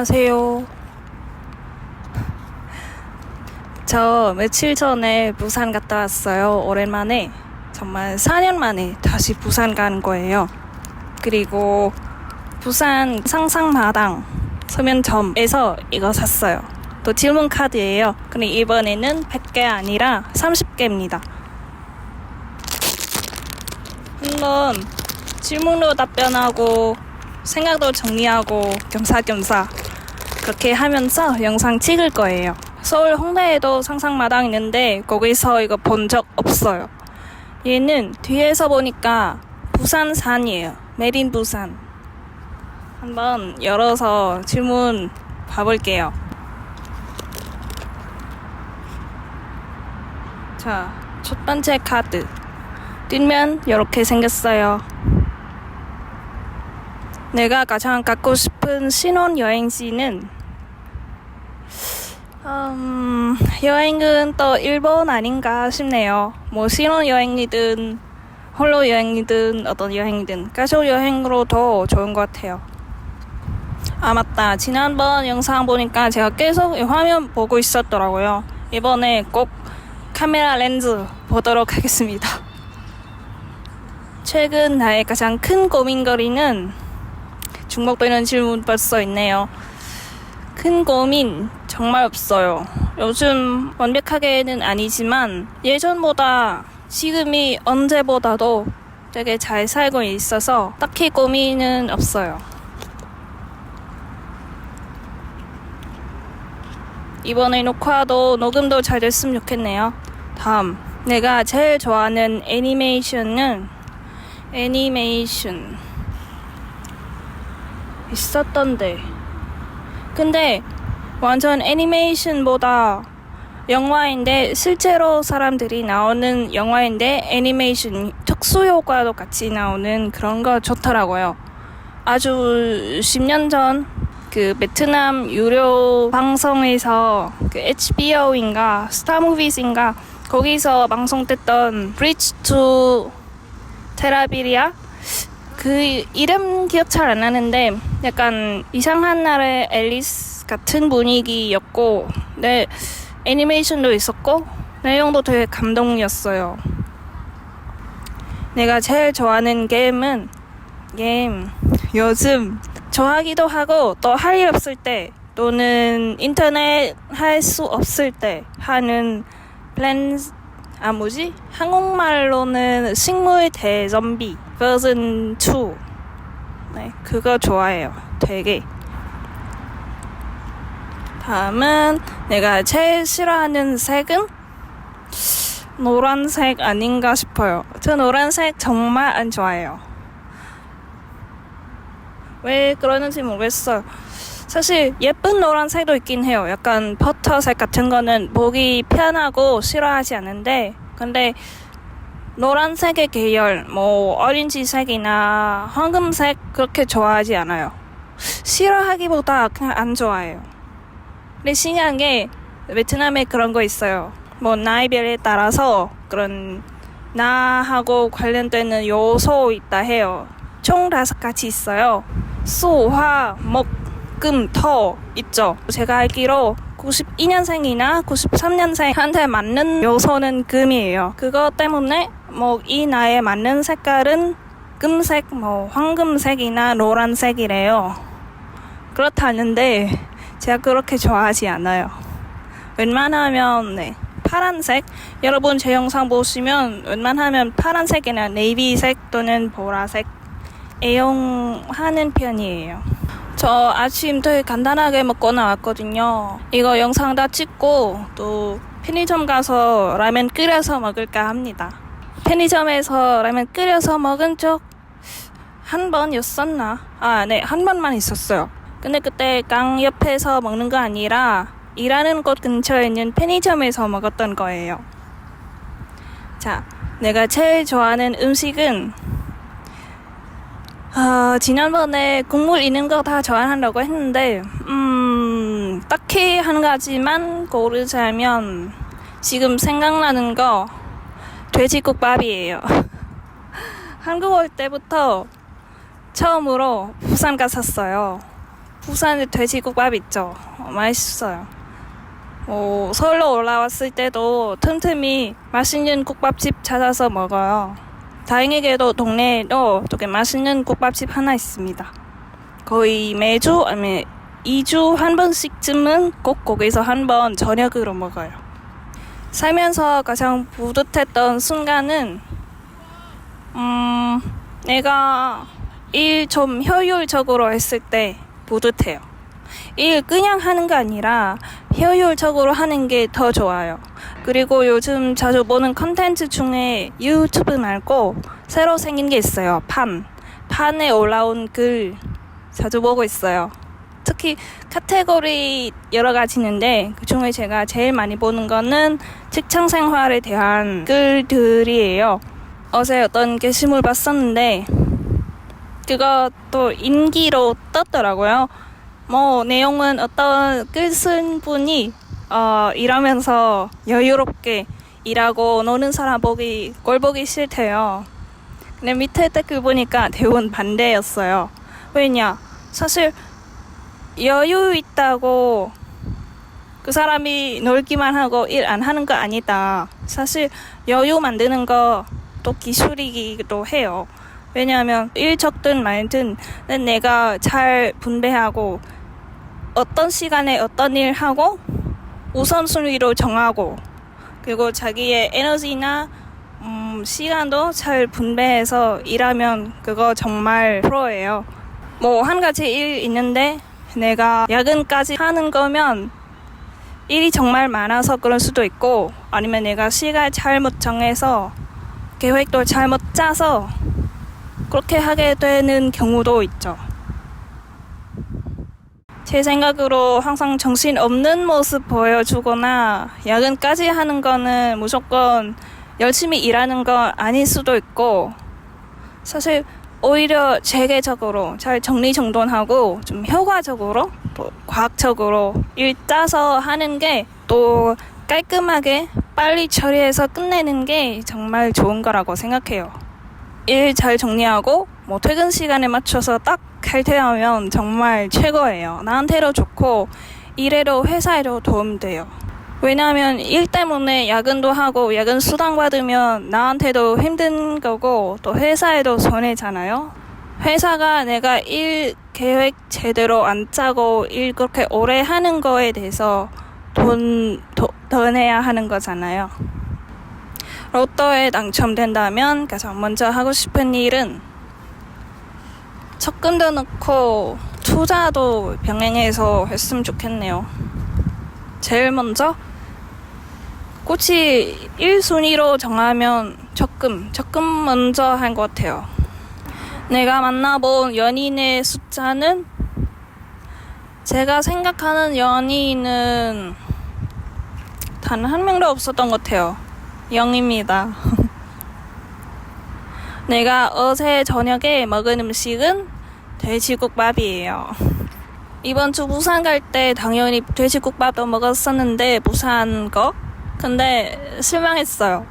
안녕하세요. 저 며칠 전에 부산 갔다 왔어요. 오랜만에. 정말 4년 만에 다시 부산 가는 거예요. 그리고 부산 상상마당 서면점에서 이거 샀어요. 또 질문 카드예요. 근데 이번에는 100개 아니라 30개입니다. 한번 질문으로 답변하고 생각도 정리하고 겸사겸사 그렇게 하면서 영상 찍을 거예요. 서울 홍대에도 상상마당 있는데 거기서 이거 본 적 없어요. 얘는 뒤에서 보니까 부산산이에요. 메린 부산. 한번 열어서 질문 봐볼게요. 자, 첫 번째 카드. 뒷면 이렇게 생겼어요. 내가 가장 갖고 싶은 신혼 여행지는 음, 여행은 또 일본 아닌가 싶네요. 뭐 신혼 여행이든 홀로 여행이든 어떤 여행이든 가족 여행으로 더 좋은 것 같아요. 아 맞다. 지난번 영상 보니까 제가 계속 이 화면 보고 있었더라고요. 이번에 꼭 카메라 렌즈 보도록 하겠습니다. 최근 나의 가장 큰 고민거리는 중복되는 질문 벌써 있네요. 큰 고민 정말 없어요. 요즘 완벽하게는 아니지만 예전보다 지금이 언제보다도 되게 잘 살고 있어서 딱히 고민은 없어요. 이번에 녹화도 녹음도 잘 됐으면 좋겠네요. 다음. 내가 제일 좋아하는 애니메이션은 애니메이션. 있었던데. 근데 완전 애니메이션보다 영화인데 실제로 사람들이 나오는 영화인데 애니메이션 특수 효과도 같이 나오는 그런 거 좋더라고요. 아주 10년 전 그 베트남 유료 방송에서 그 HBO인가 스타무비스인가 거기서 방송됐던 브리지 투 테라비리아 그 이름 기억 잘 안 나는데 약간 이상한 나라의 앨리스 같은 분위기였고 네 애니메이션도 있었고 내용도 되게 감동이었어요. 내가 제일 좋아하는 게임은 게임 요즘 좋아하기도 하고 또 할 일 없을 때 또는 인터넷 할 수 없을 때 하는 플랜 아 뭐지 한국말로는 식물 대좀비 버전 2 네, 그거 좋아해요. 되게. 다음은 내가 제일 싫어하는 색은 노란색 아닌가 싶어요. 저 노란색 정말 안 좋아해요. 왜 그러는지 모르겠어요. 사실 예쁜 노란색도 있긴 해요. 약간 버터색 같은 거는 보기 편하고 싫어하지 않는데, 근데 노란색의 계열, 뭐 어린지색이나 황금색 그렇게 좋아하지 않아요. 싫어하기보다 그냥 안 좋아해요. 근데 신기한 게 베트남에 그런 거 있어요. 뭐 나이별에 따라서 그런 나하고 관련되는 요소 있다 해요. 총 다섯 가지 있어요. 수, 화, 목, 금, 토 있죠. 제가 알기로 92년생이나 93년생한테 맞는 요소는 금이에요. 그거 때문에 뭐 이 나이에 맞는 색깔은 금색, 뭐 황금색이나 노란색이래요. 그렇다는데 제가 그렇게 좋아하지 않아요. 웬만하면 네, 파란색 여러분 제 영상 보시면 웬만하면 파란색이나 네이비색 또는 보라색 애용하는 편이에요. 저 아침 되게 간단하게 먹고 나왔거든요. 이거 영상 다 찍고 또 편의점 가서 라면 끓여서 먹을까 합니다. 편의점에서 라면 끓여서 먹은 적 한 번이었었나? 아, 네, 한 번만 있었어요. 근데 그때 강 옆에서 먹는 거 아니라 일하는 곳 근처에 있는 편의점에서 먹었던 거예요. 자, 내가 제일 좋아하는 음식은 아, 지난번에 국물 있는 거 다 좋아한다고 했는데, 음, 딱히 한 가지만 고르자면, 지금 생각나는 거, 돼지국밥이에요. 한국 올 때부터 처음으로 부산 갔었어요. 부산에 돼지국밥 있죠. 어, 맛있어요. 뭐 서울로 올라왔을 때도 틈틈이 맛있는 국밥집 찾아서 먹어요. 다행히게도 동네에도 되게 맛있는 국밥집 하나 있습니다. 거의 매주 아니면 2주 한 번씩쯤은 꼭 거기서 한 번 저녁으로 먹어요. 살면서 가장 뿌듯했던 순간은 음, 내가 일 좀 효율적으로 했을 때 뿌듯해요. 일 그냥 하는 게 아니라 효율적으로 하는 게 더 좋아요. 그리고 요즘 자주 보는 컨텐츠 중에 유튜브 말고 새로 생긴 게 있어요. 판. 판에 올라온 글 자주 보고 있어요. 특히 카테고리 여러 가지 있는데 그 중에 제가 제일 많이 보는 거는 직장 생활에 대한 글들이에요. 어제 어떤 게시물 봤었는데 그거 또 인기로 떴더라고요. 뭐 내용은 어떤 글쓴 분이 어, 일하면서 여유롭게 일하고 노는 사람 보기 꼴 보기 싫대요. 근데 밑에 댓글 보니까 대부분 반대였어요. 왜냐? 사실 여유 있다고 그 사람이 놀기만 하고 일 안 하는 거 아니다. 사실 여유 만드는 거 또 기술이기도 해요. 왜냐하면 일 적든 말든 내가 잘 분배하고 어떤 시간에 어떤 일 하고 우선순위로 정하고 그리고 자기의 에너지나 음, 시간도 잘 분배해서 일하면 그거 정말 프로예요. 뭐 한 가지 일 있는데 내가 야근까지 하는 거면 일이 정말 많아서 그럴 수도 있고 아니면 내가 시간 잘못 정해서 계획도 잘못 짜서 그렇게 하게 되는 경우도 있죠. 제 생각으로 항상 정신 없는 모습 보여주거나 야근까지 하는 거는 무조건 열심히 일하는 건 아닐 수도 있고 사실 오히려 체계적으로 잘 정리정돈하고 좀 효과적으로 또 과학적으로 일 짜서 하는 게 또 깔끔하게 빨리 처리해서 끝내는 게 정말 좋은 거라고 생각해요. 일 잘 정리하고 뭐 퇴근 시간에 맞춰서 딱 칼퇴하면 정말 최고예요. 나한테도 좋고 일에도 회사에도 도움돼요. 왜냐하면 일 때문에 야근도 하고 야근 수당 받으면 나한테도 힘든 거고 또 회사에도 손해잖아요. 회사가 내가 일 계획 제대로 안 짜고 일 그렇게 오래 하는 거에 대해서 돈더 내야 하는 거잖아요. 로또에 당첨된다면 가장 먼저 하고 싶은 일은 적금도 넣고 투자도 병행해서 했으면 좋겠네요. 제일 먼저 꽃이 1순위로 정하면 적금, 적금 먼저 한 것 같아요. 내가 만나본 연인의 숫자는 제가 생각하는 연인은 단 한 명도 없었던 것 같아요. 0입니다. 내가 어제 저녁에 먹은 음식은 돼지국밥이에요. 이번 주 부산 갈 때 당연히 돼지국밥도 먹었었는데 부산 거. 근데 실망했어요.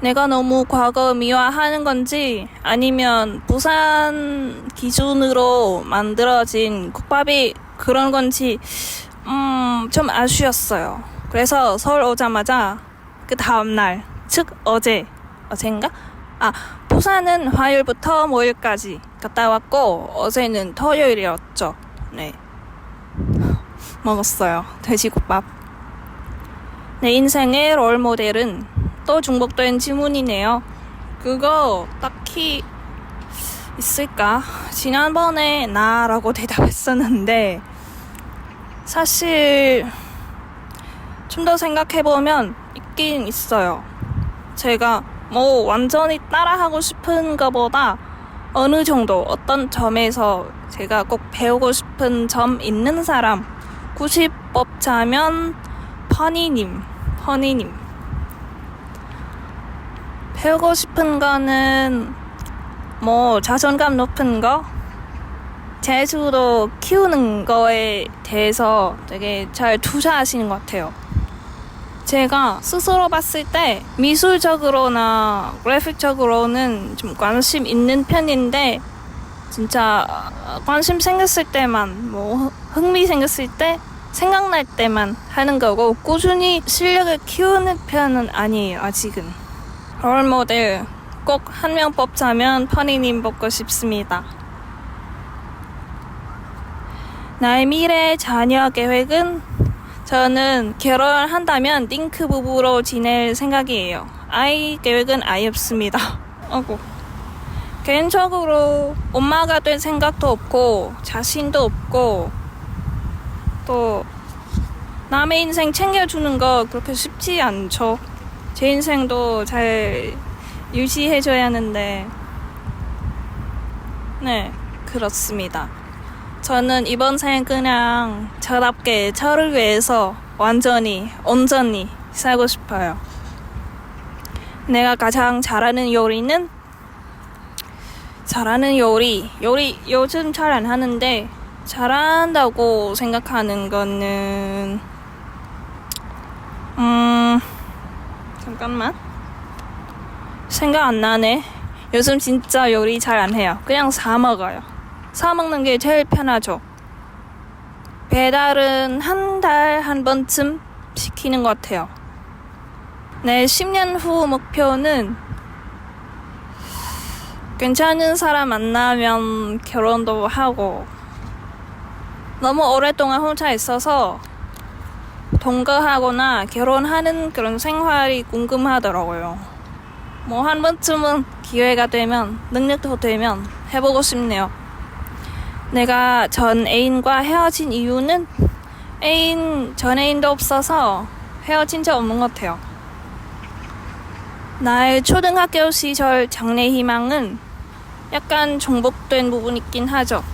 내가 너무 과거 미화하는 건지 아니면 부산 기준으로 만들어진 국밥이 그런 건지 음, 좀 아쉬웠어요. 그래서 서울 오자마자 그 다음날, 즉 어제, 어젠가? 아, 부산은 화요일부터 목요일까지 갔다 왔고 어제는 토요일이었죠. 네. 먹었어요. 돼지국밥. 내 인생의 롤 모델은 또 중복된 질문이네요. 그거 딱히 있을까? 지난번에 나라고 대답했었는데 사실 좀 더 생각해보면 있긴 있어요. 제가 뭐 완전히 따라하고 싶은 것보다 어느 정도 어떤 점에서 제가 꼭 배우고 싶은 점 있는 사람 굳이 뽑자면 퍼니님, 퍼니님. 배우고 싶은 거는 뭐 자존감 높은 거, 재주도 키우는 거에 대해서 되게 잘 투자하시는 것 같아요. 제가 스스로 봤을 때 미술적으로나 그래픽적으로는 좀 관심 있는 편인데 진짜 관심 생겼을 때만 뭐 흥미 생겼을 때 생각날 때만 하는 거고 꾸준히 실력을 키우는 편은 아니에요 아직은. 롤 모델 꼭 한 명 뽑자면 퍼니님 뽑고 싶습니다. 나의 미래 자녀 계획은 저는 결혼한다면 링크 부부로 지낼 생각이에요 아이 계획은 아예 없습니다 어구 개인적으로 엄마가 될 생각도 없고 자신도 없고 또 남의 인생 챙겨주는 거 그렇게 쉽지 않죠. 제 인생도 잘 유지해줘야 하는데 네 그렇습니다. 저는 이번 생 그냥 저답게 저를 위해서 완전히 온전히 살고 싶어요. 내가 가장 잘하는 요리는? 잘하는 요리. 요리 요즘 잘 안 하는데 잘한다고 생각하는 거는 음 잠깐만. 생각 안 나네. 요즘 진짜 요리 잘 안 해요. 그냥 사 먹어요 사 먹는 게 제일 편하죠 배달은 한 달한 번쯤 시키는 것 같아요 내 10년 후 목표는 괜찮은 사람 만나면 결혼도 하고 너무 오랫동안 혼자 있어서 동거하거나 결혼하는 그런 생활이 궁금하더라고요. 뭐 한 번쯤은 기회가 되면 능력도 되면 해보고 싶네요. 내가 전 애인과 헤어진 이유는 애인 전 애인도 없어서 헤어진 적 없는 것 같아요. 나의 초등학교 시절 장래 희망은 약간 정복된 부분 있긴 하죠.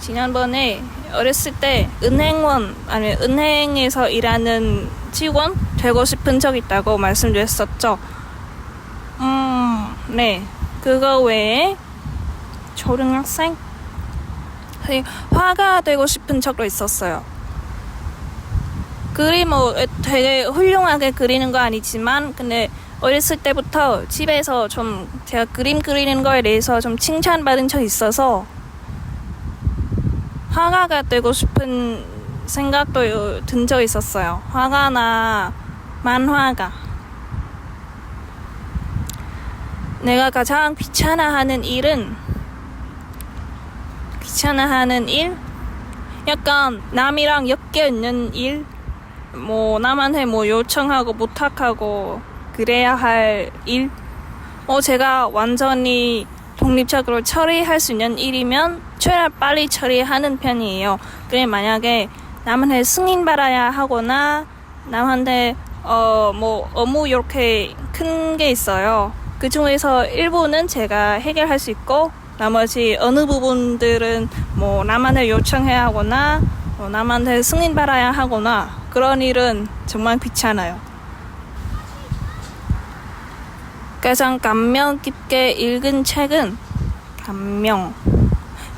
지난번에 어렸을 때 은행원 아니 은행에서 일하는 직원 되고 싶은 적 있다고 말씀드렸었죠. 음, 네. 그거 외에 초등학생 화가 되고 싶은 적도 있었어요. 그림 뭐 되게 훌륭하게 그리는 거 아니지만 근데 어렸을 때부터 집에서 좀 제가 그림 그리는 거에 대해서 좀 칭찬받은 적 있어서 화가가 되고 싶은 생각도 든 적 있었어요. 화가나 만화가. 내가 가장 귀찮아하는 일은 귀찮아하는 일? 약간 남이랑 엮여 있는 일? 뭐 남한테 뭐 요청하고 부탁하고 그래야 할 일? 어 제가 완전히 독립적으로 처리할 수 있는 일이면 최대한 빨리 처리하는 편이에요. 그래 만약에 남한테 승인 받아야 하거나 남한테 어 뭐 업무 이렇게 큰 게 있어요. 그 중에서 일부는 제가 해결할 수 있고 나머지 어느 부분들은 뭐 남한테 요청해야 하거나 뭐 남한테 승인 받아야 하거나 그런 일은 정말 귀찮아요. 가장 감명 깊게 읽은 책은 감명.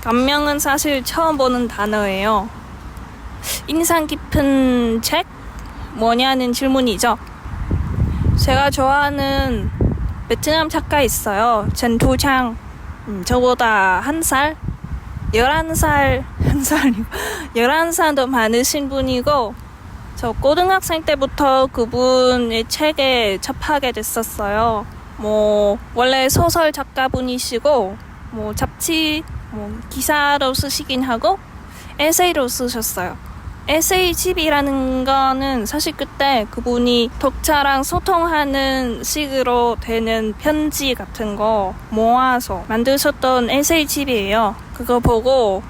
감명은 사실 처음 보는 단어예요. 인상 깊은 책? 뭐냐는 질문이죠. 제가 좋아하는 베트남 작가 있어요. 전투창. 음, 저보다 한 살? 11살, 한 살이고, 11살도 많으신 분이고, 저 고등학생 때부터 그분의 책에 접하게 됐었어요. 뭐, 원래 소설 작가분이시고, 뭐, 잡지, 뭐, 기사로 쓰시긴 하고, 에세이로 쓰셨어요. 에세이집이라는 거는 사실 그때 그분이 독자랑 소통하는 식으로 되는 편지 같은 거 모아서 만드셨던 에세이집이에요. 그거 보고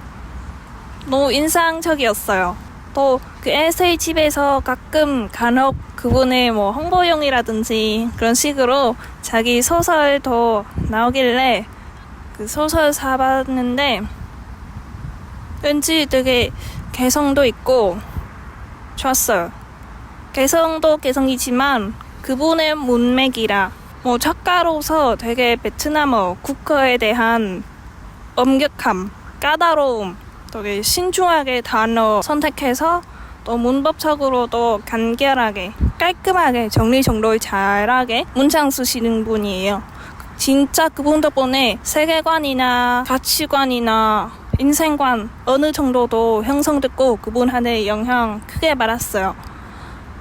너무 인상적이었어요. 또그 에세이집에서 가끔 간혹 그분의 뭐 홍보용이라든지 그런 식으로 자기 소설도 나오길래 그 소설 사봤는데 왠지 되게 개성도 있고 좋았어요. 개성도 개성이지만 그분의 문맥이라 뭐 작가로서 되게 베트남어 국어에 대한 엄격함, 까다로움, 되게 신중하게 단어 선택해서 또 문법적으로도 간결하게 깔끔하게 정리정돈 잘하게 문장 쓰시는 분이에요. 진짜 그분 덕분에 세계관이나 가치관이나 인생관 어느 정도도 형성됐고 그분한테 영향 크게 받았어요.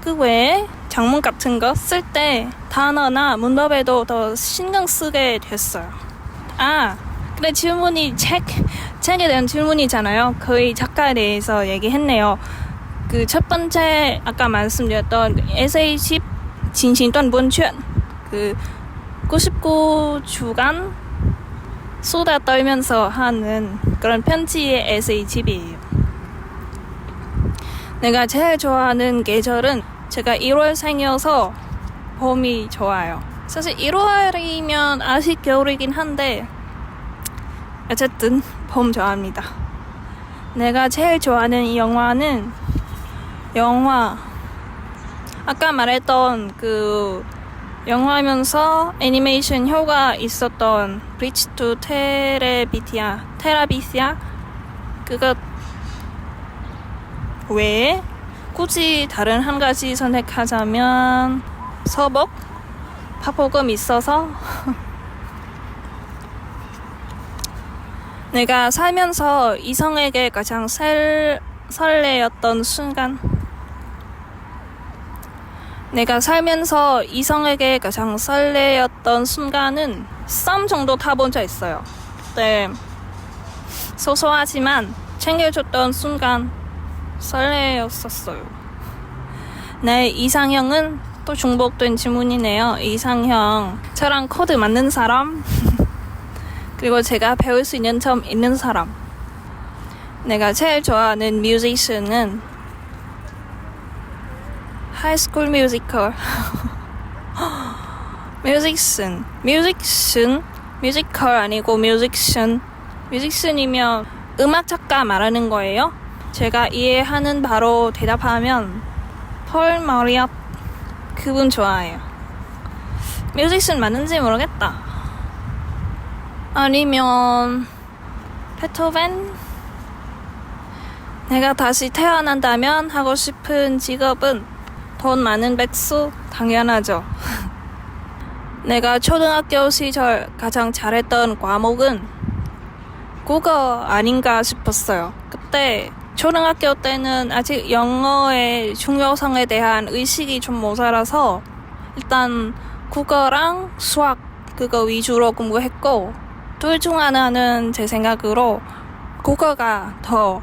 그 외에 장문 같은 거 쓸 때 단어나 문법에도 더 신경 쓰게 됐어요. 아, 근데 질문이 책, 책에 대한 질문이잖아요. 거의 작가에 대해서 얘기했네요. 그 첫 번째 아까 말씀드렸던 에세이 10 진심던 문chuyện 그 99주간 쏟아 떨면서 하는 그런 편지의 에세이 집이에요. 내가 제일 좋아하는 계절은 제가 1월 생이어서 봄이 좋아요. 사실 1월이면 아직 겨울이긴 한데 어쨌든 봄 좋아합니다. 내가 제일 좋아하는 이 영화는 영화 아까 말했던 그 영화면서 애니메이션 효과 있었던 브리치 투 테레비티아 테라비시아 그것 외에 굳이 다른 한 가지 선택하자면 서복? 파포금 있어서? 내가 살면서 이성에게 가장 설, 설레였던 순간 내가 살면서 이성에게 가장 설레였던 순간은 썸 정도 타본 적 있어요. 네. 소소하지만 챙겨줬던 순간 설레였었어요. 네, 이상형은 또 중복된 질문이네요. 이상형. 저랑 코드 맞는 사람? 그리고 제가 배울 수 있는 점 있는 사람. 내가 제일 좋아하는 뮤지션은 하이스쿨 뮤지컬. 뮤직슨. 뮤직슨. 뮤지컬 아니고 뮤직션. 뮤직슨이면 음악 작가 말하는 거예요. 제가 이해하는 바로 대답하면 펄 머리업 그분 좋아해요. 뮤직슨 맞는지 모르겠다. 아니면 베토벤? 내가 다시 태어난다면 하고 싶은 직업은 돈 많은 백수? 당연하죠. 내가 초등학교 시절 가장 잘했던 과목은 국어 아닌가 싶었어요. 그때 초등학교 때는 아직 영어의 중요성에 대한 의식이 좀 모자라서 일단 국어랑 수학 그거 위주로 공부했고 둘 중 하나는 제 생각으로 국어가 더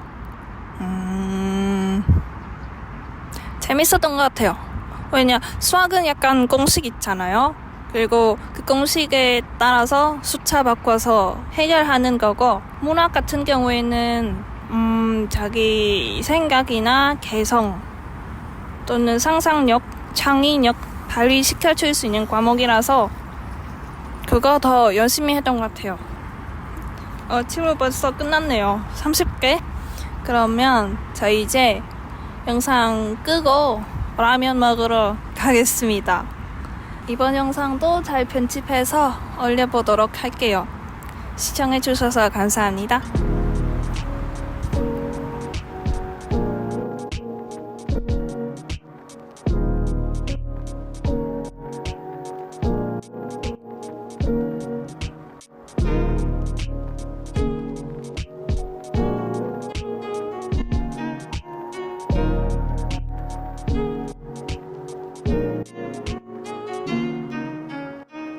재밌었던 것 같아요. 왜냐 수학은 약간 공식 있잖아요. 그리고 그 공식에 따라서 숫자 바꿔서 해결하는 거고 문학 같은 경우에는 음, 자기 생각이나 개성 또는 상상력, 창의력 발휘시켜 줄 수 있는 과목이라서 그거 더 열심히 했던 것 같아요. 어, 질문 벌써 끝났네요. 30개? 그러면 저 이제 영상 끄고 라면 먹으러 가겠습니다. 이번 영상도 잘 편집해서 올려보도록 할게요. 시청해주셔서 감사합니다.